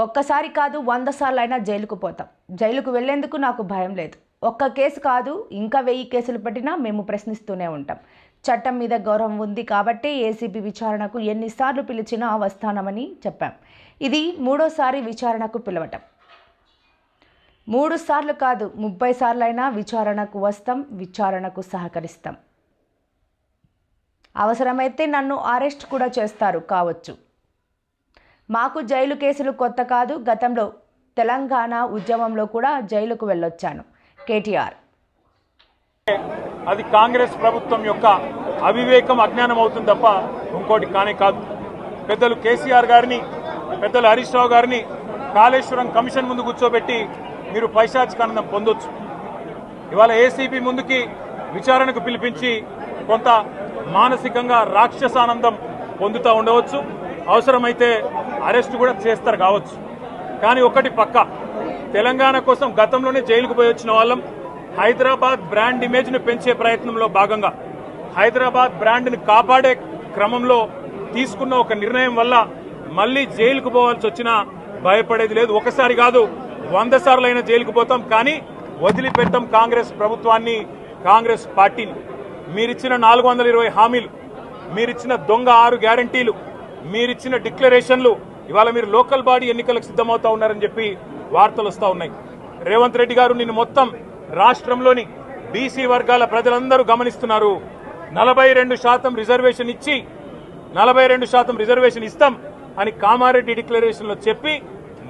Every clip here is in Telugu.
ఒక్కసారి కాదు వంద సార్లు అయినా జైలుకు పోతాం. జైలుకు వెళ్ళేందుకు నాకు భయం లేదు. ఒక్క కేసు కాదు ఇంకా వెయ్యి కేసులు పెట్టినా మేము ప్రశ్నిస్తూనే ఉంటాం. చట్టం మీద గౌరవం ఉంది కాబట్టి ఏసీబీ విచారణకు ఎన్నిసార్లు పిలిచినా వస్తానమని చెప్పాం. ఇది మూడోసారి విచారణకు పిలవటం. మూడు సార్లు కాదు ముప్పై సార్లైనా విచారణకు వస్తాం విచారణకు సహకరిస్తాం. అవసరమైతే నన్ను అరెస్ట్ కూడా చేస్తారు కావచ్చు. మాకు జైలు కేసులు కొత్త కాదు. గతంలో తెలంగాణ ఉద్యమంలో కూడా జైలుకు వెళ్ళొచ్చాను. కేటీఆర్. అది కాంగ్రెస్ ప్రభుత్వం యొక్క అవివేకం అజ్ఞానం అవుతుంది తప్ప ఇంకోటి కానే కాదు. పెద్దలు కేసీఆర్ గారిని పెద్దలు హరీష్ రావు గారిని కాళేశ్వరం కమిషన్ ముందు కూర్చోబెట్టి మీరు పైశాచికానందం పొందొచ్చు. ఇవాళ ఏసీబీ ముందుకి విచారణకు పిలిపించి కొంత మానసికంగా రాక్షసానందం పొందుతూ ఉండవచ్చు. అవసరమైతే అరెస్ట్ కూడా చేస్తారు కావచ్చు. కానీ ఒకటి పక్క తెలంగాణ కోసం గతంలోనే జైలుకు పోయి వచ్చిన వాళ్ళం హైదరాబాద్ బ్రాండ్ ఇమేజ్ను పెంచే ప్రయత్నంలో భాగంగా హైదరాబాద్ బ్రాండ్ని కాపాడే క్రమంలో తీసుకున్న ఒక నిర్ణయం వల్ల మళ్ళీ జైలుకు పోవాల్సి వచ్చినా భయపడేది లేదు. ఒకసారి కాదు వంద సార్లైనా జైలుకు పోతాం కానీ వదిలిపెట్టాం కాంగ్రెస్ ప్రభుత్వాన్ని కాంగ్రెస్ పార్టీని. మీరిచ్చిన నాలుగు వందల ఇరవై హామీలు మీరిచ్చిన దొంగ ఆరు గ్యారంటీలు మీరిచ్చిన డిక్లరేషన్లు ఇవాళ మీరు లోకల్ బాడీ ఎన్నికలకు సిద్ధమవుతా ఉన్నారని చెప్పి వార్తలు వస్తూ ఉన్నాయి. రేవంత్ రెడ్డి గారు నిన్ను మొత్తం రాష్ట్రంలోని బీసీ వర్గాల ప్రజలందరూ గమనిస్తున్నారు. నలభై రెండు శాతం రిజర్వేషన్ ఇచ్చి నలభై రెండు శాతం రిజర్వేషన్ ఇస్తాం అని కామారెడ్డి డిక్లరేషన్లో చెప్పి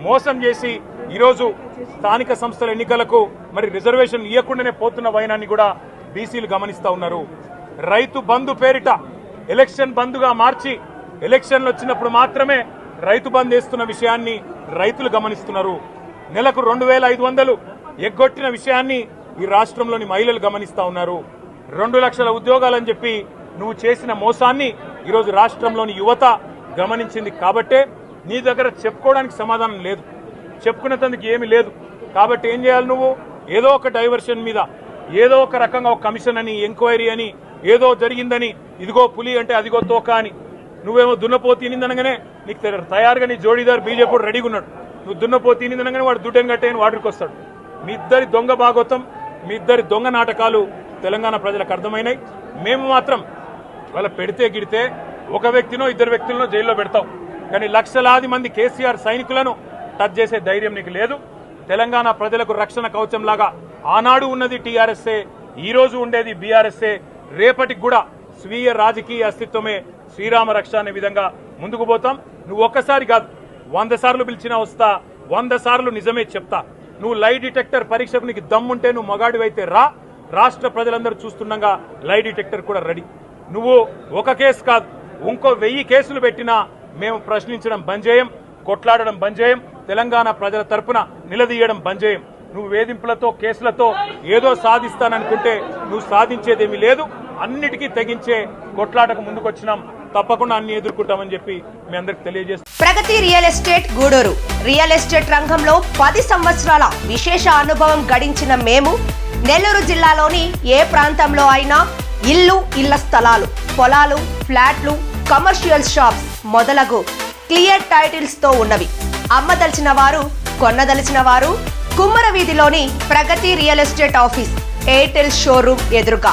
మోసం చేసి ఈరోజు స్థానిక సంస్థల ఎన్నికలకు మరి రిజర్వేషన్ ఇవ్వకుండానే పోతున్న వైనాన్ని కూడా బీసీలు గమనిస్తూ ఉన్నారు. రైతు బంధు పేరిట ఎలక్షన్ బంధుగా మార్చి ఎలక్షన్లు వచ్చినప్పుడు మాత్రమే రైతు బంద్ వేస్తున్న విషయాన్ని రైతులు గమనిస్తున్నారు. నెలకు రెండు వేల ఐదు వందలు ఎగ్గొట్టిన విషయాన్ని ఈ రాష్ట్రంలోని మహిళలు గమనిస్తా ఉన్నారు. రెండు లక్షల ఉద్యోగాలని చెప్పి నువ్వు చేసిన మోసాన్ని ఈరోజు రాష్ట్రంలోని యువత గమనించింది కాబట్టే నీ దగ్గర చెప్పుకోవడానికి సమాధానం లేదు. చెప్పుకునేందుకు ఏమీ లేదు. కాబట్టి ఏం చేయాలి నువ్వు? ఏదో ఒక డైవర్షన్ మీద ఏదో ఒక రకంగా ఒక కమిషన్ అని ఎంక్వైరీ అని ఏదో జరిగిందని ఇదిగో పులి అంటే అదిగో తోక అని నువ్వేమో దున్నపోతు తినిందనగానే నీకు తయారుగా నీ జోడీదారు బీజేపీ రెడీగా ఉన్నాడు. నువ్వు దున్నపోతు తినిందనగానే వాడు దుడ్డని కట్టేయని వాడికి వస్తాడు. మీ ఇద్దరి దొంగ భాగోతం మీ ఇద్దరి దొంగ నాటకాలు తెలంగాణ ప్రజలకు అర్థమైనాయి. మేము మాత్రం వాళ్ళ పెడితే గిడితే ఒక వ్యక్తినో ఇద్దరు వ్యక్తులను జైల్లో పెడతాం. కానీ లక్షలాది మంది కేసీఆర్ సైనికులను టచ్ చేసే ధైర్యం నీకు లేదు. తెలంగాణ ప్రజలకు రక్షణ కవచం లాగా ఆనాడు ఉన్నది టీఆర్ఎస్ఏ ఈ రోజు ఉండేది బీఆర్ఎస్ఏ. రేపటికి కూడా స్వీయ రాజకీయ అస్తిత్వమే శ్రీరామ రక్ష అనే విధంగా ముందుకు పోతాం. నువ్వు ఒక్కసారి కాదు వంద సార్లు పిలిచినా వస్తా వంద సార్లు నిజమే చెప్తా. నువ్వు లై డిటెక్టర్ పరీక్షకు నీకు దమ్ముంటే నువ్వు మగాడివైతే రా. రాష్ట్ర ప్రజలందరూ చూస్తుండగా లై డిటెక్టర్ కూడా రెడీ. నువ్వు ఒక కేసు కాదు ఇంకో వెయ్యి కేసులు పెట్టినా మేము ప్రశ్నించడం బంద్ చేయం కొట్లాడడం బంద్ చేయం తెలంగాణ ప్రజల తరపున నిలదీయడం బంద్ చేయం నువ్వు వేధింపులతో కేసులతో ఏదో సాధిస్తాననుకుంటే నువ్వు సాధించేదేమీ లేదు. అన్నిటికీ తెగించే కొట్లాటకు ముందుకొచ్చినాం. తప్పకుండా అన్ని ఎదుర్కొంటామని చెప్పి మీ అందరికి తెలియజేస్తాం Pragati real estate Gudur. Real estate రంగంలో పది సంవత్సరాల విశేష అనుభవం గడించిన మేము నెల్లూరు జిల్లాలోని ఏ ప్రాంతంలో అయినా ఇల్లు ఇళ్ళ స్థలాలు పొలాలు ఫ్లాట్లు కమర్షియల్ షాప్స్ మొదలగు క్లియర్ టైటిల్స్తో ఉన్నవి. అమ్మదలిచిన వారు కొన్నదలిచిన వారు కుమ్మర వీధిలోని Pragati real estate office Airtel showroom ఎదురుగా.